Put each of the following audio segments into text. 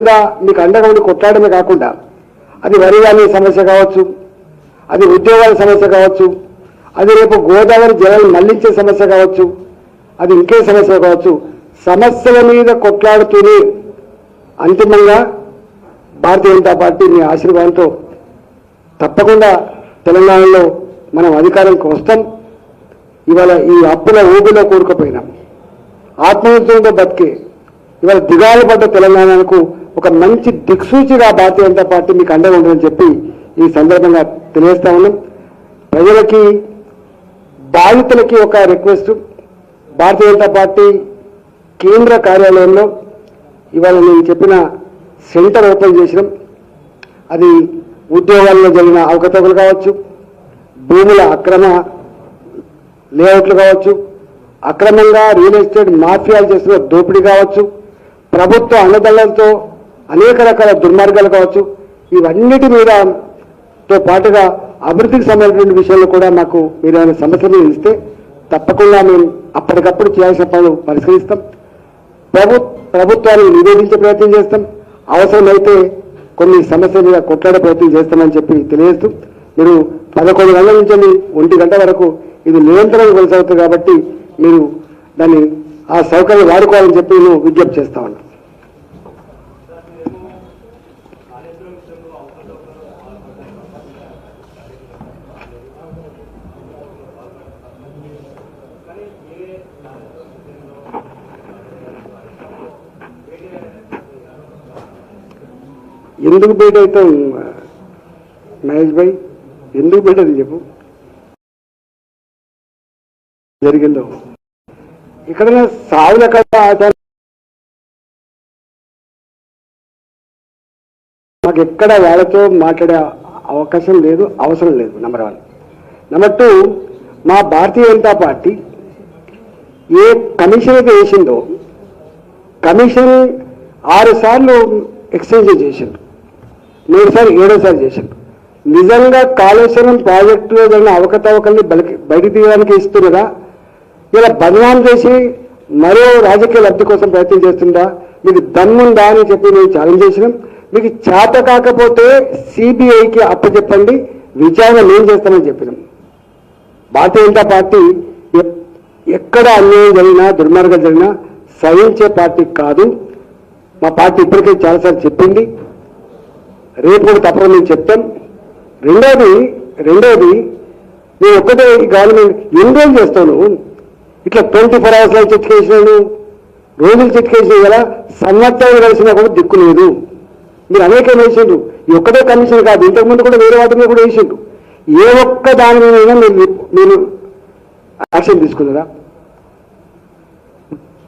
మీకు అండగా ఉండి కొట్లాడమే కాకుండా అది వరి కానీ సమస్య కావచ్చు అది ఉద్యోగాల సమస్య కావచ్చు అది రేపు గోదావరి జలాలు మళ్ళించే సమస్య కావచ్చు అది ఇంకే సమస్య కావచ్చు సమస్యల మీద కొట్లాడుతూనే అంతిమంగా భారతీయ జనతా పార్టీ మీ ఆశీర్వాదంతో తప్పకుండా తెలంగాణలో మనం అధికారంకి వస్తాం. ఇవాళ ఈ అప్పుల ఊబిలో కూరుకుపోయినాం. ఆత్మవిశ్వాసంతో బతికే ఇవాళ దిగాలు పడ్డ తెలంగాణకు ఒక మంచి దిక్సూచిగా భారతీయ జనతా పార్టీ మీకు అండగా ఉంటుందని చెప్పి ఈ సందర్భంగా తెలియజేస్తా ఉన్నాం. ప్రజలకి బాధితులకి ఒక రిక్వెస్ట్ భారతీయ జనతా పార్టీ కేంద్ర కార్యాలయంలో ఇవాళ నేను చెప్పిన సెంటర్ ఓపెన్ చేసినాం. అది ఉద్యోగాల్లో జరిగిన అవకతవకలు కావచ్చు భూముల అక్రమ లేఅవుట్లు కావచ్చు అక్రమంగా రియల్ ఎస్టేట్ మాఫియాలు చేస్తున్న దోపిడీ కావచ్చు ప్రభుత్వ అన్నదండలతో అనేక రకాల దుర్మార్గాలు కావచ్చు ఇవన్నిటి మీద తో పాటుగా అభివృద్ధికి సంబంధించిన విషయాల్లో కూడా మాకు మీరు ఏమైనా సమస్యలు ఇస్తే తప్పకుండా మేము అప్పటికప్పుడు చేయాల్సిన పనులు పరిష్కరిస్తాం. ప్రభు ప్రభుత్వాన్ని నివేదించే ప్రయత్నం చేస్తాం. అవసరమైతే కొన్ని సమస్యల మీద కొట్లాడే ప్రయత్నం చేస్తామని చెప్పి తెలియజేస్తూ మీరు పదకొండు గంటల నుంచి ఒంటి గంట వరకు ఇది నిరంతరం కొనసాగుతుంది కాబట్టి మీరు దాన్ని ఆ సౌకర్యం వాడుకోవాలని చెప్పి నేను విజ్ఞప్తి చేస్తా ఉన్నా. ఎందుకు బయట అవుతాం మహేష్ భాయ్? ఎందుకు బయట అది చెప్పు. జరిగిందో. ఇక్కడ సావుల కథ ఆచారం మాకు ఎక్కడ వాళ్ళతో మాట్లాడే అవకాశం లేదు అవసరం లేదు నెంబర్ వన్ నెంబర్ టూ మా భారతీయ జనతా పార్టీ ఏ కమిషన్ అయితే వేసిందో కమిషన్ ఆరు సార్లు ఎక్స్చేంజ్ చేసిండు. మూడుసార్లు ఏడోసారి చేసిండు. నిజంగా కాళేశ్వరం ప్రాజెక్టులో జరిగిన అవకతవకల్ని బలికి బయటికి తీయడానికి ఇస్తున్నారా? ఇలా బదనాం చేసి మరో రాజకీయ లబ్ధి కోసం ప్రయత్నం చేస్తుందా? మీకు దమ్ముందా అని చెప్పి మేము ఛాలెంజ్ చేసినాం. మీకు చేత కాకపోతే సిబిఐకి అప్పచెప్పండి విచారణ మేము చేస్తామని చెప్పినాం. భారతీయ జనతా పార్టీ ఎక్కడ అన్యాయం జరిగినా దుర్మార్గం జరిగినా సహించే పార్టీ కాదు. మా పార్టీ ఇప్పటికే చాలాసార్లు చెప్పింది. రేపు కూడా తప్పకుండా మేము చెప్తాం. రెండోది రెండోది నేను ఒక్కటే గవర్నమెంట్ ఎన్ని రోజులు చేస్తాను? ఇట్లా ట్వంటీ ఫోర్ అవర్స్లో చిట్కేసినాను రోజులు చిట్కేసినావు కదా సంవత్సరాలు కలిసినా కూడా దిక్కు లేదు. మీరు అనేకం వేసిండ్రు. ఈ ఒక్కటే కమిషన్ కాదు ఇంతకుముందు కూడా వేరే వాటి మీద కూడా వేసిండ్రు. ఏ ఒక్క దాని మీద మీరు మీరు యాక్షన్ తీసుకున్నారా?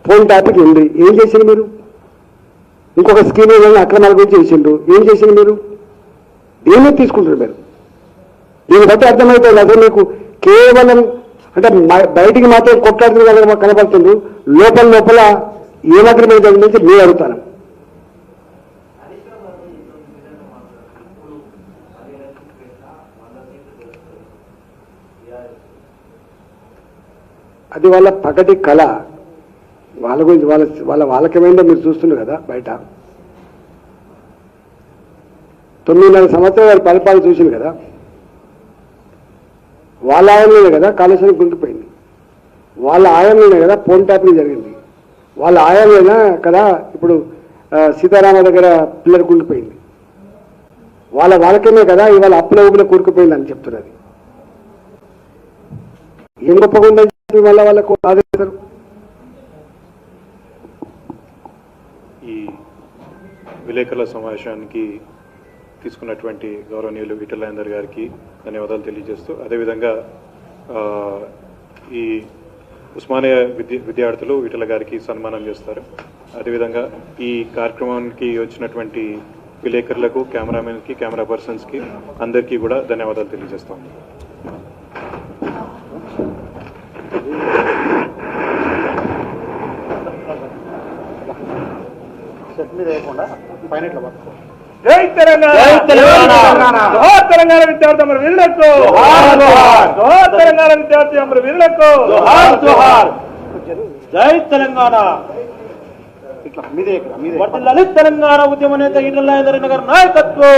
ఫోన్ టాపిక్ ఉంది ఏం చేసింది మీరు? ఇంకొక స్కీమ్ ఏదైనా అక్రమాల గురించి చేసిండ్రు. ఏం చేసింది మీరు? దేని తీసుకుంటారు మీరు? దీన్ని బట్టి అర్థమవుతుంది. అసలు మీకు కేవలం అంటే బయటికి మాత్రం కొట్లాడుతుంది వాళ్ళకి కనపడుతుంది. లోపల లోపల ఏ మాత్రం మీద జరిగింది మీరు అడుగుతాను. అది వాళ్ళ పగటి కళ. వాళ్ళ గురించి వాళ్ళ వాళ్ళ వాళ్ళకేమైందో మీరు చూస్తున్నారు కదా బయట. తొమ్మిదిన్నర సంవత్సరాలు వారి పరిపాలన చూసింది కదా. వాళ్ళ ఆయంలోనే కదా కాళేశ్వరం గుంటుపోయింది వాళ్ళ ఆయంలోనే కదా ఫోన్ ట్యాపింగ్ జరిగింది. వాళ్ళ ఆయంలోనే కదా ఇప్పుడు సీతారామ దగ్గర పిల్లలు గుంటుపోయింది వాళ్ళ వాళ్ళకేమే కదా ఇవాళ అప్పుల ఊపిలో కూరుకుపోయింది అని చెప్తున్నది. ఏం గొప్పగా ఉందని చెప్పి మళ్ళీ వాళ్ళకు ఆదేశారు ఈ విలేకరుల సమావేశానికి తీసుకున్నటువంటి గౌరవనీయులు విఠలాందర్ గారికి ధన్యవాదాలు తెలియజేస్తూ అదేవిధంగా ఈ ఉస్మానియా విద్య విద్యార్థులు విఠల గారికి సన్మానం చేస్తారు. అదేవిధంగా ఈ కార్యక్రమానికి వచ్చినటువంటి విలేకరులకు కెమెరామెన్కి కెమెరా పర్సన్స్కి అందరికీ కూడా ధన్యవాదాలు తెలియజేస్తాం. జై తెలంగాణ జై తెలంగాణ! జోహార్ తెలంగాణ. విద్యార్థి అమర వీరులకు. జోహార్, తెలంగాణ విద్యార్థి అమర వీరులకు. జోహార్ జోహార్ జై తెలంగాణ. వర్ధిల్లాలి తెలంగాణ ఉద్యమ నేత ఈటల రాజేంద్ర గారి నాయకత్వం.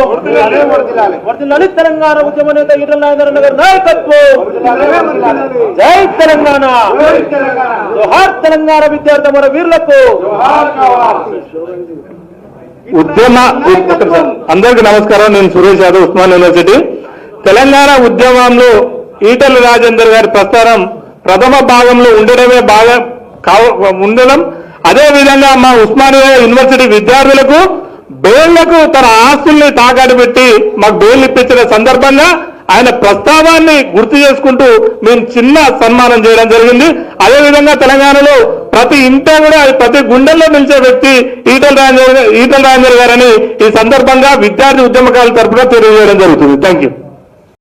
వర్ధిల్లాలి తెలంగాణ. ఉద్యమ నేత ఈటల రాజేంద్ర గారి నాయకత్వం. జై తెలంగాణ. జోహార్ తెలంగాణ. విద్యార్థి మన వీరులకు. ఉద్యమ అందరికీ నమస్కారం. నేను సురేష్ యాదవ్ ఉస్మాన్ యూనివర్సిటీ. తెలంగాణ ఉద్యమంలో ఈటల రాజేందర్ గారి ప్రస్థానం ప్రథమ భాగంలో ఉండడమే బాగా కావ ఉండడం. అదే విధంగా మా ఉస్మానియా యూనివర్సిటీ విద్యార్థులకు బేళ్ళకు తన ఆస్తుల్ని తాకాడు పెట్టి మాకు బెయిల్ ఇప్పించిన సందర్భంగా ఆయన ప్రస్తావాన్ని గుర్తు చేసుకుంటూ మేము చిన్న సన్మానం చేయడం జరిగింది. అదేవిధంగా తెలంగాణలో ప్రతి ఇంట కూడా ప్రతి గుండెల్లో నిలిచే వ్యక్తి ఈటల రాజేంద్ర ఈటల రాజేంద్ర గారని ఈ సందర్భంగా విద్యార్థి ఉద్యమకాల తరఫున తెలియజేయడం జరుగుతుంది. Thank you